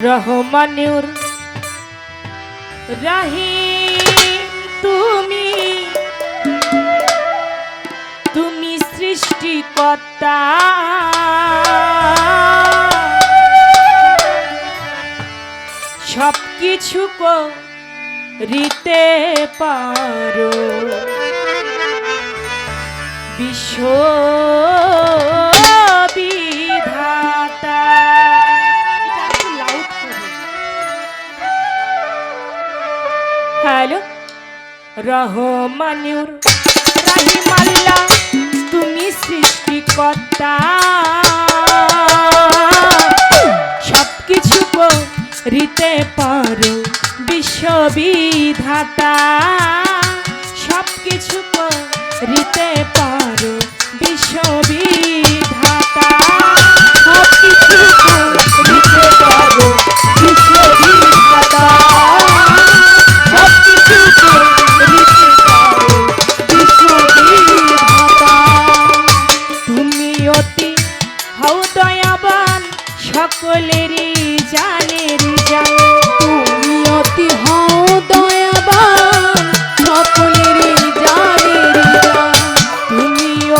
রহমানুর রাহি তুমি তুমি সৃষ্টিকর্তা। সব কিছু করিতে পারো। বিশ্ব হ্যালো রহমানুর রাহিম আল্লাহ তুমি সৃষ্টিকর্তা। সব কিছু রিতে পারো বিশ্ববিধাতা।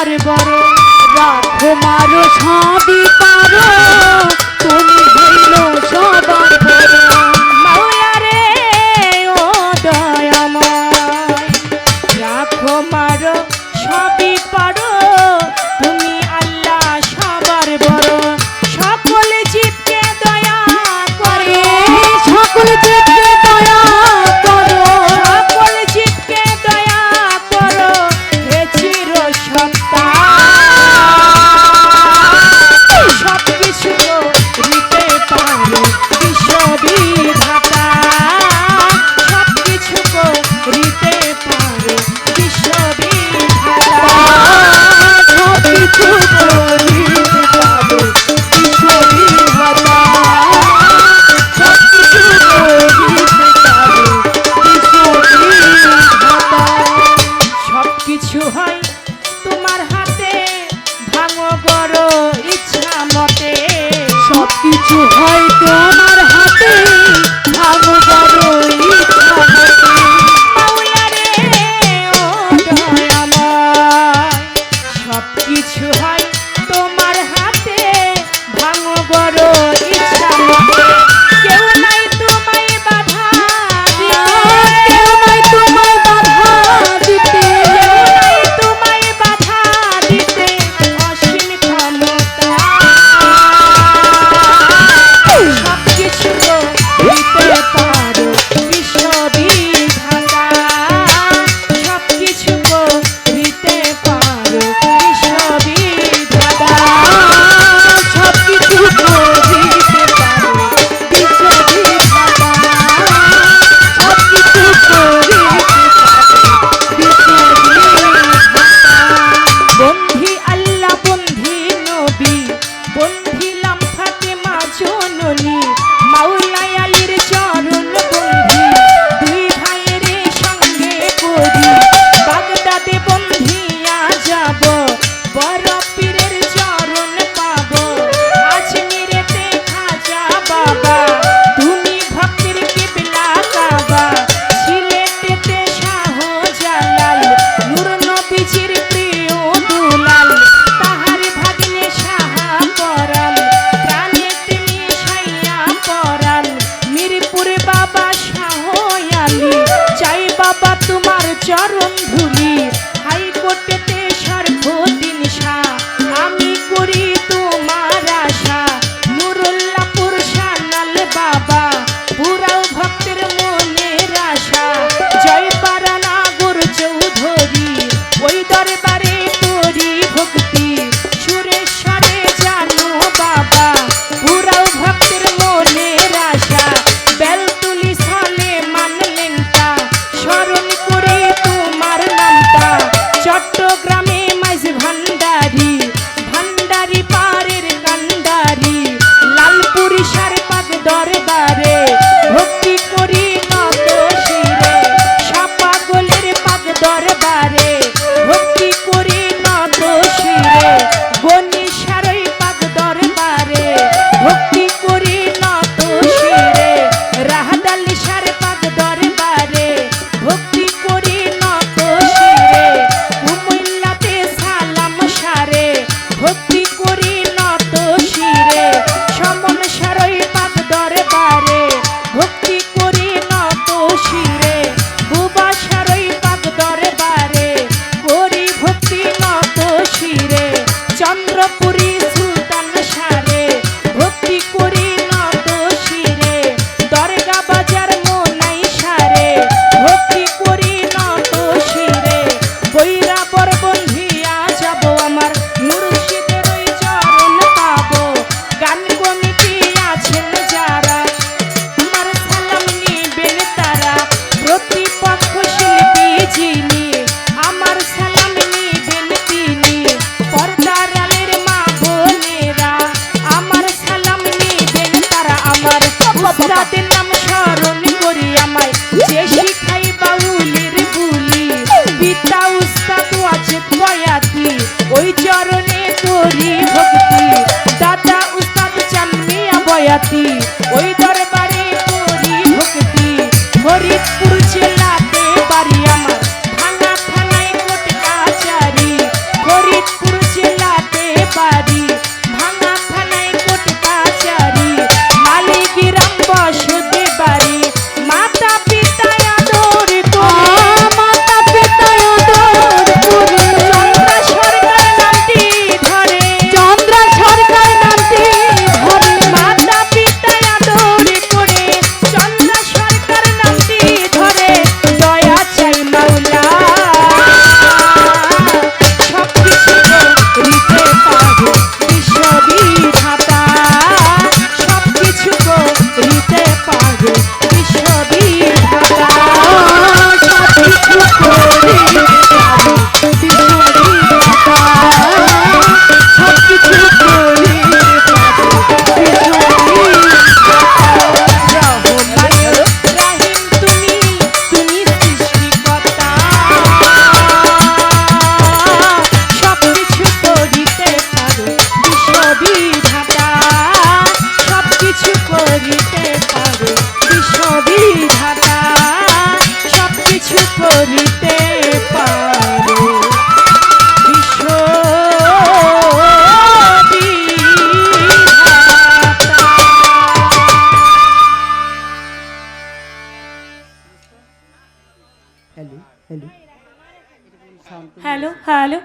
তোমার বড় রাখো মারো সবই পারো তুমি হইল সবার বড় করিতে পারো। সবই ধাতা সব কিছু করিতে পারো হ্যালো হ্যালো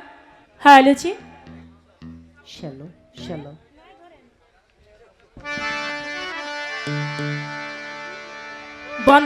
হ্যালো জি বন্ধ